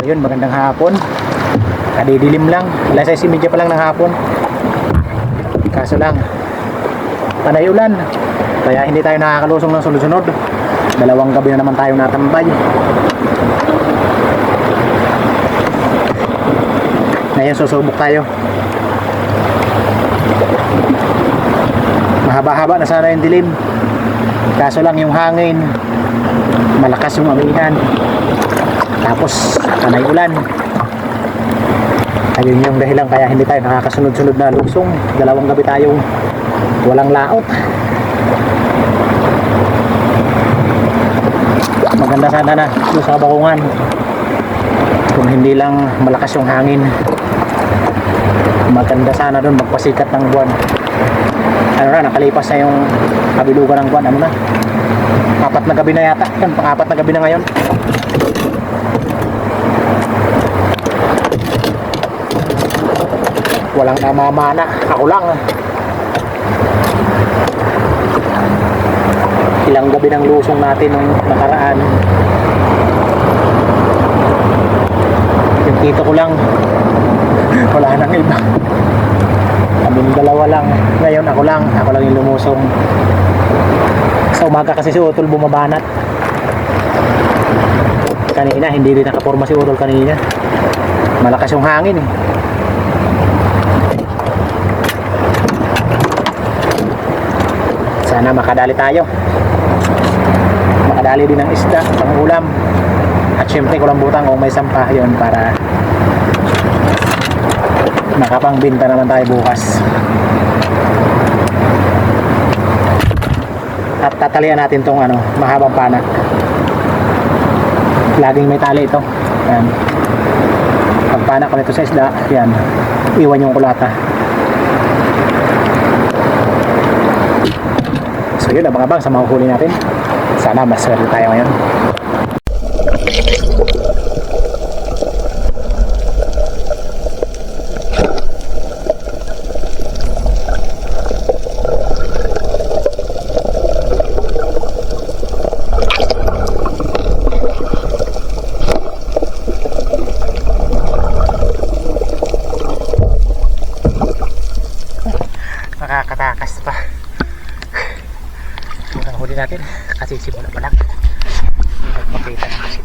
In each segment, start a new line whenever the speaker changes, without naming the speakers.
Ayun, magandang hapon. Kadidilim lang. Alas 6.30 pa lang ng hapon. Kaso lang, panay ulan. Kaya hindi tayo nakakalusong ng sunod-sunod. Dalawang gabi na naman tayo natambay. Ngayon susubok tayo. Mahaba-haba na sana yung dilim. Kaso lang yung hangin, malakas yung amihan. Tapos panay ulan. Ayun yung dahilan kaya hindi tayo nakakasunod-sunod na lusong. Dalawang gabi tayong walang laot. Maganda sana na sa bakungan. Kung hindi lang malakas yung hangin. Maganda sana doon magpasikat ng buwan. Ano na, nakalipas na yung kabilugan ng buwan. Ano na? Apat na gabi na yata. Yan, pang-apat na gabi na ngayon. Walang namamana. Ako lang. Ilang gabi ng lusong natin nung nakaraan. Yung tito ko lang. Wala nang iba. Kaming dalawa lang. Ngayon ako lang. Ako lang yung lumusong. Sa umaga kasi si Utol bumabanat. Kanina, hindi rin nakaporma si Utol kanina. Malakas yung hangin eh. Sana makadali tayo. Makadali din ng isda, pang ulam. At syempre kulang butang kung may sampah yon para makapangbinta naman tayo bukas. At tatalian natin tong ano, mahabang pana. Laging may tali ito. Yan. Pag pana ko nito sa isda, yan. Iwan yung kulata. Yun, abang-abang sa mga huli natin. Sana maswerte tayo ngayon. Nakakatakas pa. Huli natin, kasi simula pa lang. Nagpakita na kasi.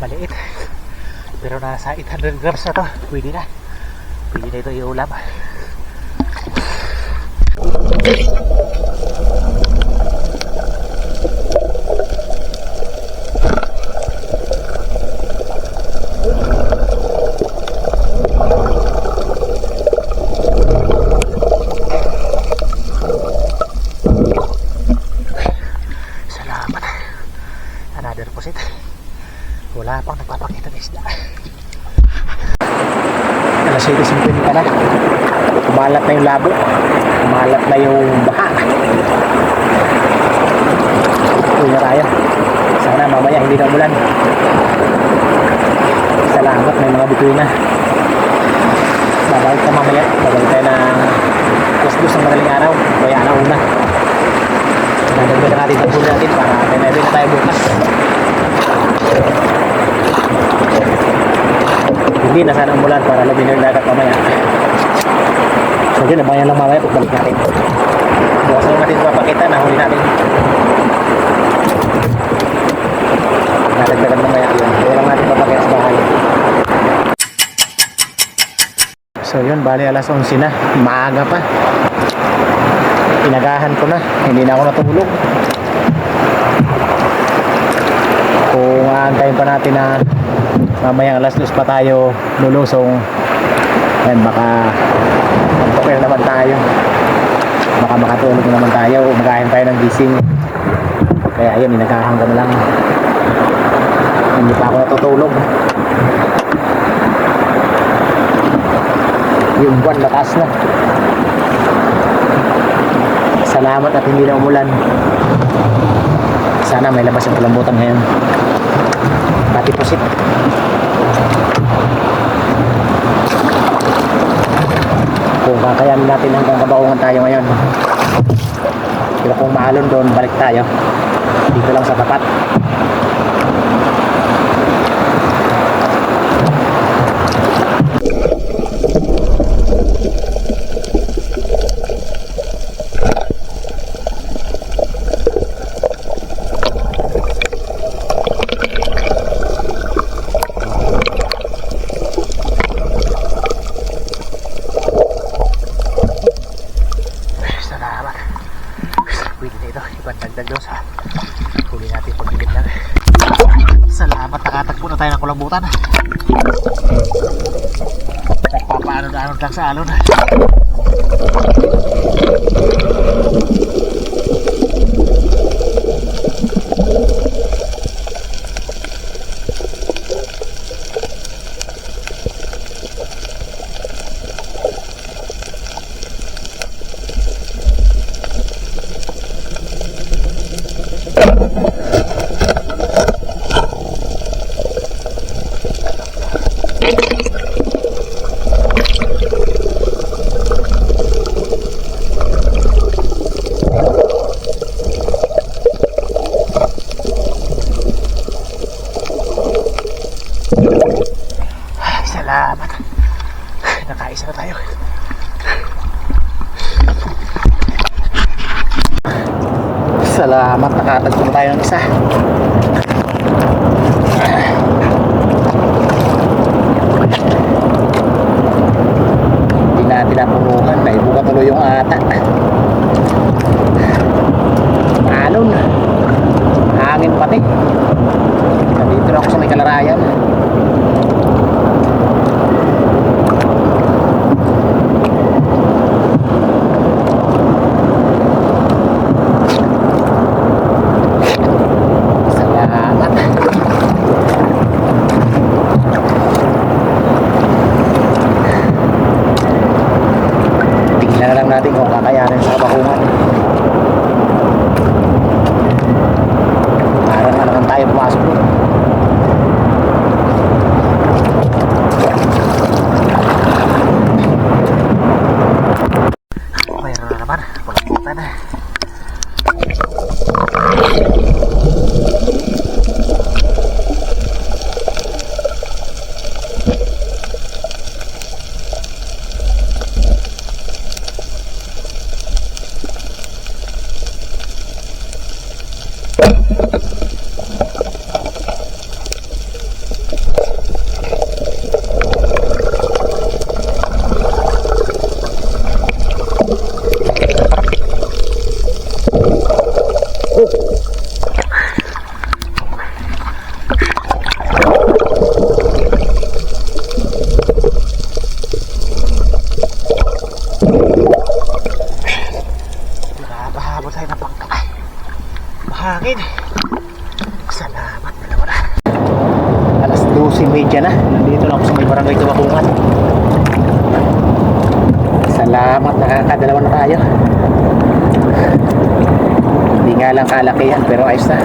Maliit. Pero nasa 800 grams na to. Pwede na. Pwede na ito iulam. Salamat. Another posit. Wala pang nagpapakita ng isda. Alas 7.50 na. Kumalat na yung labo. Kumalat na yung baha. Uwi na tayo. Sana mamaya hindi na umulan. Salamat may mga bituin na. Babalik ka mamaya. Babalik tayo ng alas 2 ng madaling araw. Kaya alauna. Nagagawin natin ang huli natin para may meron na tayo bukas. Hindi na sana umulan para lumino yung dagat mamaya. So yun, abangan lang mamaya pagbalik natin. Bukas lang natin papakita na huli natin. Nalagdagan mamaya yun. Kaya lang natin papakita sa bahay. So yun, bali alas 11 na. Maaga pa. Pinagahan ko na. Hindi na ako natulog. Kung aantayin pa natin na mamayang alas 2 pa tayo lulusong yan baka magpapel naman tayo baka makatulog na naman tayo magahin tayo ng gising kaya yun inagahan ko na lang hindi pa ako natutulog Yung buwan lakas na. Salamat at hindi na umulan. Sana may labas ang kalambutan ngayon. Pati pusit. Kakayanin natin hanggang kabaungan tayo ngayon. Pero kung maalon doon, balik tayo. Dito lang sa tapat. Salamat. Pwede na ito. Ibang dagdag doon sa huli natin pagbilid lang. Salamat. Nakatagpo na tayo ng kulambutan. Nagpapaano-ano lang sa alon. Salamat. Nakaisa na tayo. Salamat. Nakatagpo na tayo ng isa. Hindi natin napunuhan. Naibuka tuloy yung ata. Alon. Hangin pati. Nandito na ako sa may kalarayan. Salamat. Tingnan na lang natin kung kakayanin sa kabakungan. Parang na naman tayo pumasok doon. Mayroon na naman. Pulang na. Nakahabol tayo ng pangka. Mahangin. Salamat na. Alas 12.30 na. Nandito na ako sa may barangay Tumakungan. Salamat. Nakakadalawa na tayo. Hindi nga lang kalakihan pero ayos na.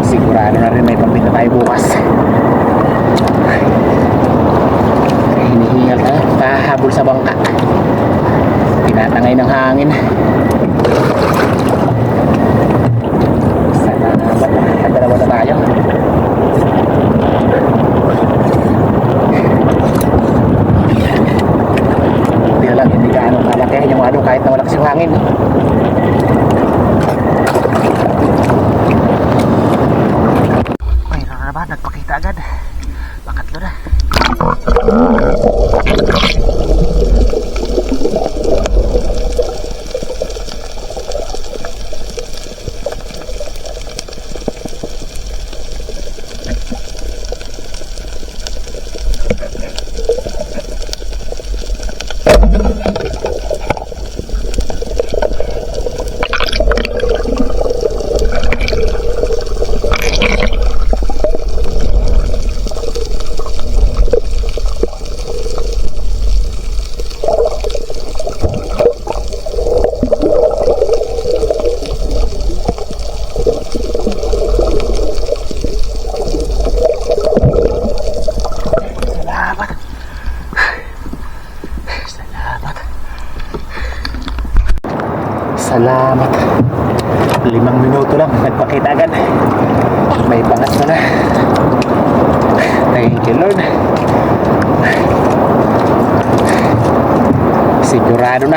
Sigurado na rin may pambinta tayo bukas. Hinihingal na. Kahabol sa bangka. Tinatangay ng hangin. Salamat. Nakadalawa na tayo. Hindi na lang, hindi gaano kalaki yung ano kahit na malakas hangin. Mayroon na naman, nagpakita agad. Pangatlo na. Salamat. Limang minuto lang. Nagpakita agad. May pangat na na. Thank you Lord. Sigurado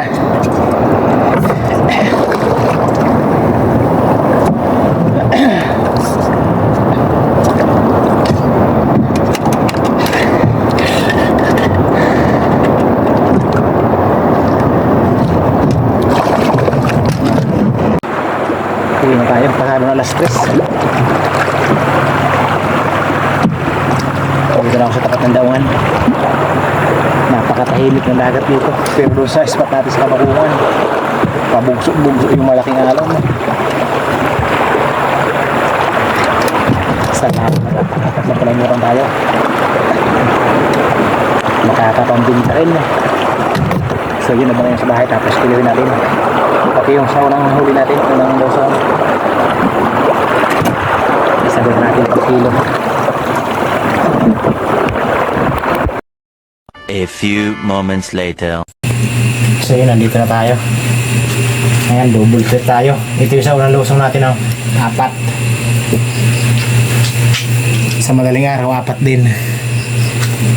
Hindi na tayo. Pasado na alas 3. Dito na ako sa tapat ng daungan. Napakatahimik ng dagat dito. Pero sa spot natin sa kabakungan, pabugso-bugso yung malaking alon. Salamat at magpalamuran tayo. Makakapambinta rin. So yun na ba ngayon sa bahay tapos kiluhin natin. Pati yung sa unang huli natin, unang losong. Isagot natin pag kilo.
A few moments later.
So yun, nandito na tayo. Ayan, double trip tayo. Ito yung sa unang lusong natin, oh. Apat. Sa madaling araw, apat din.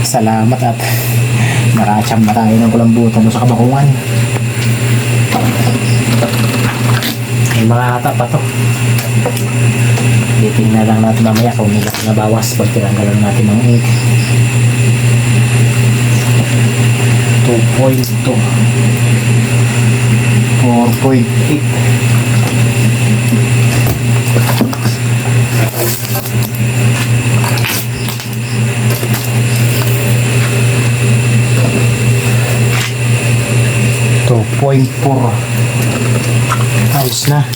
Salamat at nakachamba tayo ng kulambutan sa kabakungan. May mga hata pa to. Titingnan lang natin mamaya kung may nabawas pag tinanggalan natin ng ink. 2.2 4.8 2.4 Ayos na.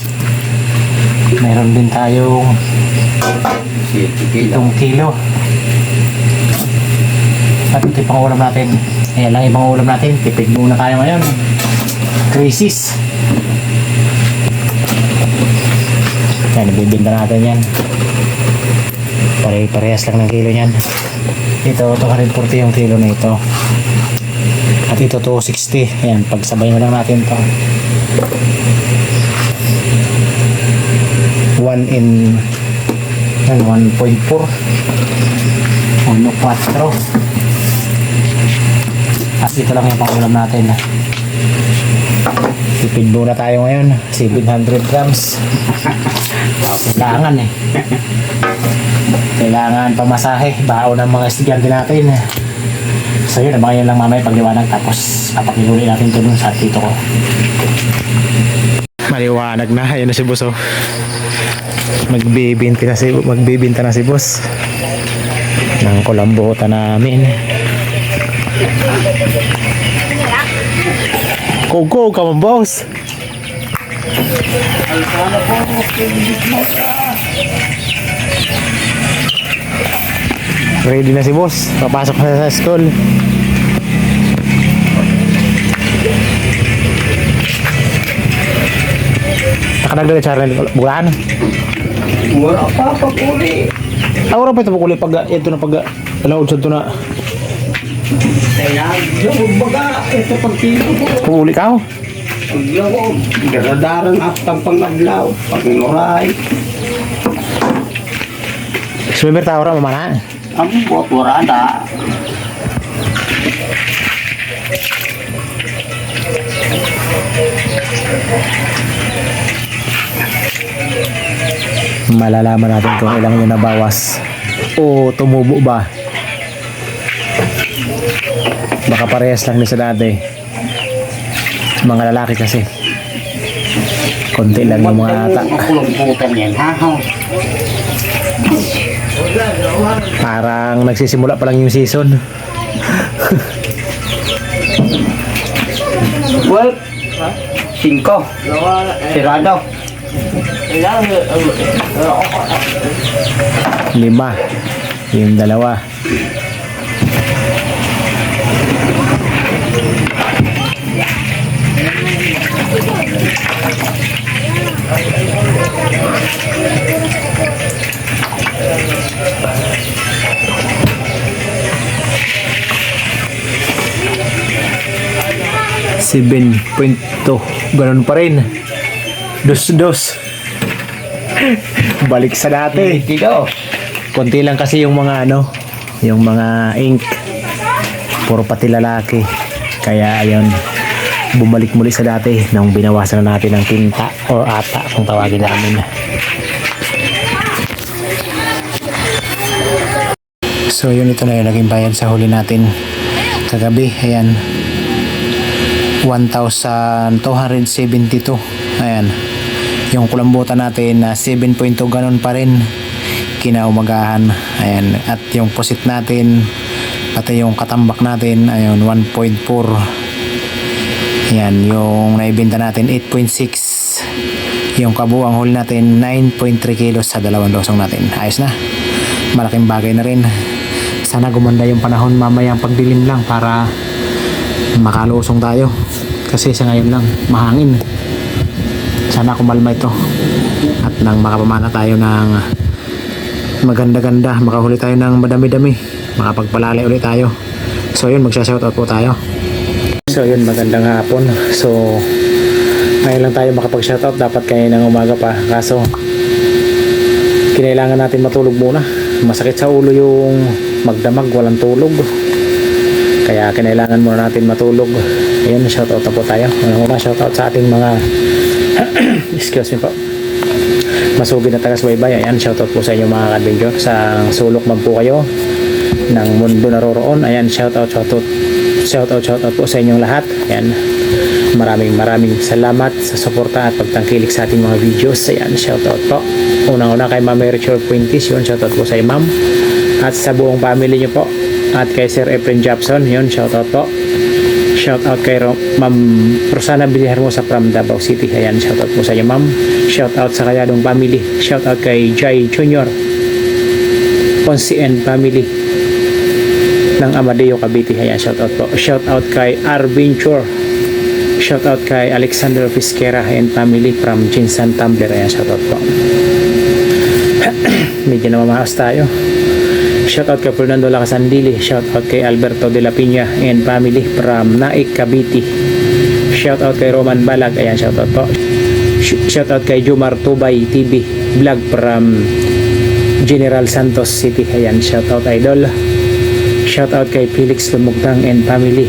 Meron din tayong itong kilo. At ito pang ulam natin ayan lang ibang ulam natin. Tipid muna tayo ngayon. Crisis yan ibibinta natin yan. Pare-parehas lang ng kilo yan ito 240 yung kilo na ito. At ito 260 yan pagsabay na lang natin to. 1 in yan 1.4 1.4 at ito lang yung pangulam natin. Tipid muna tayo ngayon. 700 grams. Kailangan eh. Kailangan pamasahe. Baon ng mga estudyante natin. So yun abangan yun lang mamaya pagliwanag. Tapos papakiluli natin ito dun sa tito ko. Maliwanag na. Yun na si boss oh. magbibinta na si magbibinta na si boss. Ng kulambutan namin Go, go, come on, boss. Ready na si boss. Papasok na sa school. Nakanagdag na Charlie. Bulaan.
Wala pa pa puli.
Awra pa ito pagkuli pag ito na pag alaod sa ito na
Kaya, yung baga, ito pag tilo ko.
pagkuli ka oh.
Paglaw ko, at ang pangaglaw. Pagnuray.
Swimmer ta awra mamana.
Ang buot warada.
Malalaman natin kung ilang yung nabawas o tumubo ba. Baka parehas lang ni sa dati. Mga lalaki kasi. Konti lang yung mga ata.
Yan, ha?
Parang nagsisimula pa lang yung season.
Well, cinco. Sirado.
Lima. Yung dalawa. Seven point two. Ganun pa rin. Dos-dos. Balik sa dati.
Dito.
Konti lang kasi yung mga ano, yung mga ink. Puro pati lalaki. Kaya ayun, bumalik muli sa dati nang binawasan na natin ng tinta o ata kung tawagin namin. So yun ito na yung naging bayad sa huli natin kagabi. Ayan. 1,272. Ayan. Yung kulambutan natin na 7.2 ganun pa rin kinaumagahan. Ayan. At yung posit natin pati yung katambak natin ayun 1.4 Ayan. Yung naibenta natin 8.6 yung kabuang huli natin 9.3 kilos sa dalawang losong natin. Ayos na. Malaking bagay na rin. Sana gumanda yung panahon mamaya pagdilim lang para makalusong tayo. Kasi sa ngayon lang, mahangin. Sana kumalma ito. At nang makapamana tayo ng maganda-ganda, makahuli tayo ng madami-dami, makapagpalalay ulit tayo. So yun, magsha-shoutout po tayo. So yun, magandang hapon. So, ngayon lang tayo makapag-shoutout. Dapat kayo ng umaga pa. Kaso, kinailangan natin matulog muna. Masakit sa ulo yung magdamag, walang tulog. Kaya kinailangan muna natin matulog. Ayun, shoutout na po tayo. Una, shoutout sa ating mga excuse me po. Masugid na taga-subaybay. Ayan, shoutout po sa inyo mga adventure Sa sulok man po kayo ng mundo naroroon. Ayan, shoutout, shoutout. Shoutout, shoutout po sa inyong lahat. Ayan. Maraming maraming salamat sa suporta at pagtangkilik sa ating mga videos. Ayan, shoutout po. Unang-una kay Ma'am Richard Puintis. Yun, shoutout po sa Ma'am. At sa buong family niyo po. At kay Sir Efren Japson. Yun, shoutout po. Shoutout kay Ro- Ma'am Rosana Villarmosa from Davao City. Ayan, shoutout po sa iyo, Ma'am. Shoutout sa Kayadong family. Shoutout kay Jai Junior. Ponce and family ng Amadeo Cavite. Ayan, shoutout po. Shoutout kay Arvin Chor. Shoutout kay Alexander Fisquera and family from Jinsan Tumbler. Ayan, shoutout po. Medyo namamahas tayo. Shoutout kay Fernando Lacasandili. Shoutout kay Alberto de la Piña and family from Naik Cavite. Shoutout kay Roman Balag. Ayan, shoutout po. Sh- Shoutout kay Jumar Tubay TV vlog from General Santos City. Ayan, shoutout idol. Shoutout kay Felix Lumugtang and family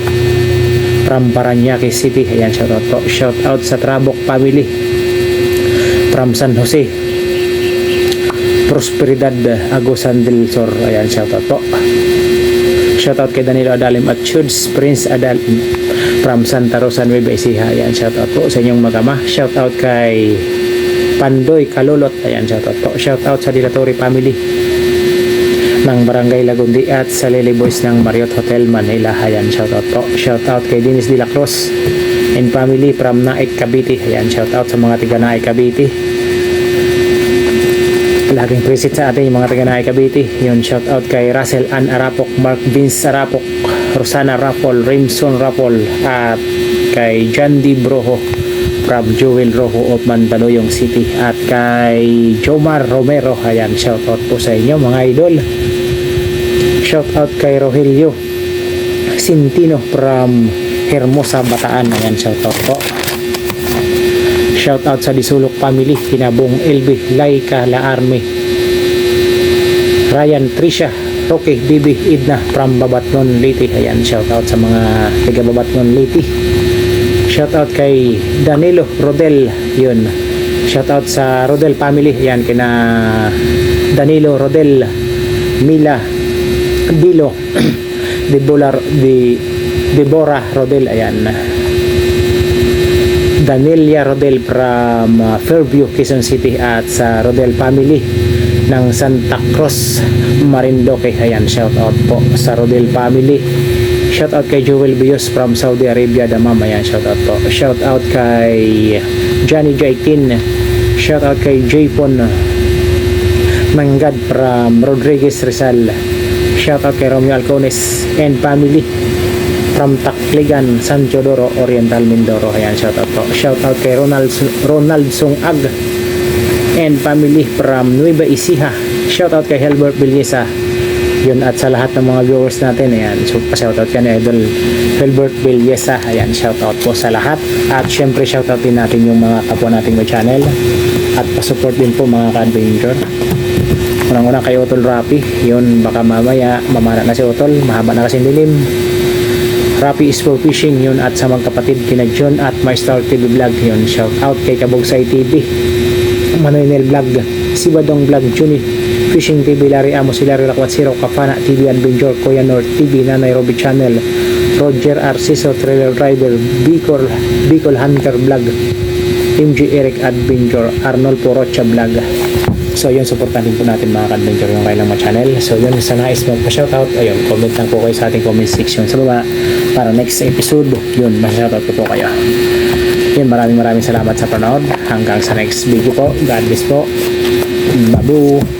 from Paranaque City. Ayan, shoutout po. Shoutout sa Trabok family from San Jose. Prosperidad Agusan del Sur. Ayan, shoutout po. Shoutout kay Danilo Adalim at Chuds Prince Adalim from Santa Rosa Nueva Ecija. Ayan, shoutout po sa inyong magama. Shoutout kay Pandoy Kalulot. Ayan, shoutout po. Shoutout sa Dilatory family ng Barangay Lagundi at sa Lily Boys ng Marriott Hotel Manila. Ayan, shoutout po. Shoutout kay Dennis De La Cruz and family from Naik Cavite. Ayan, shoutout sa mga tiga Naik Cavite. Laging preset sa atin yung mga taga Naik Cavite. Yun, shoutout kay Russell Ann Arapok, Mark Vince Arapok, Rosana Rapol, Rimson Rapol, at kay John D. Broho from Jewel Rojo of Mandaluyong City at kay Jomar Romero. Ayan, shoutout po sa inyo mga idol. Shoutout kay Rogelio Sintino from Hermosa, Bataan. Ayan, shoutout po. Shoutout sa Disulok family, Kinabong LB, Laika, La Arme, Ryan, Trisha, Roque, Bibi, Idna from Babatnon, Leyte. Ayan, shoutout sa mga taga Babatnon, Leyte. Shoutout kay Danilo Rodel, yun. Shoutout sa Rodel family, yan kina Danilo Rodel, Mila, Dilo, Deborah, di Deborah Rodel, ayan. Danelia Rodel from uh, Fairview, Quezon City at sa Rodel family ng Santa Cruz, Marindoque. Ayan, shout out po sa Rodel family. Shout out kay Joel Bios from Saudi Arabia, Damam. Ayan, shout out po. Shout out kay Johnny Jaitin. Shout out kay Japon Mangad from Rodriguez Rizal. Shout out kay Romeo Alcones and family from Takligan, San Teodoro, Oriental Mindoro. Ayan, shout out po. Shout out kay Ronald, Ronald Sungag and family from Nueva Ecija. Shout out kay Helbert Bilyesa Yun at sa lahat ng mga viewers natin, ayan, so pa-shoutout ka ni Idol Wilbert Villesa. Ayan, shoutout po sa lahat. At syempre shoutout din natin yung mga kapwa nating may channel. At pa-support din po mga ka-adventure. Unang-una kay Utol Rapi. Yun, baka mamaya mamana na si Utol. Mahaba na kasi dilim. Rapi is for fishing yun at sa magkapatid kina John at My Star TV Vlog yun. Shout out kay Kabugsay TV. Manuel Vlog. Si Badong Vlog Juni. Fishing TV Larry Amos Hilary Lakwat Zero Kafana TV Adventure Kuya North TV Nanay Robbie Channel Roger Arciso Trailer Driver Bicol Bicol Hunter Vlog MG Eric Adventure Arnold Porocha Vlog So yun, supportan din po natin mga ka-adventure yung kailang mga channel. So yun, sa nais mo pa-shoutout, ayun, comment lang po kayo sa ating comment section sa baba para next episode, yun, ma-shoutout ko po kayo. Yun, maraming maraming salamat sa panood. Hanggang sa next video po. God bless po. Babu!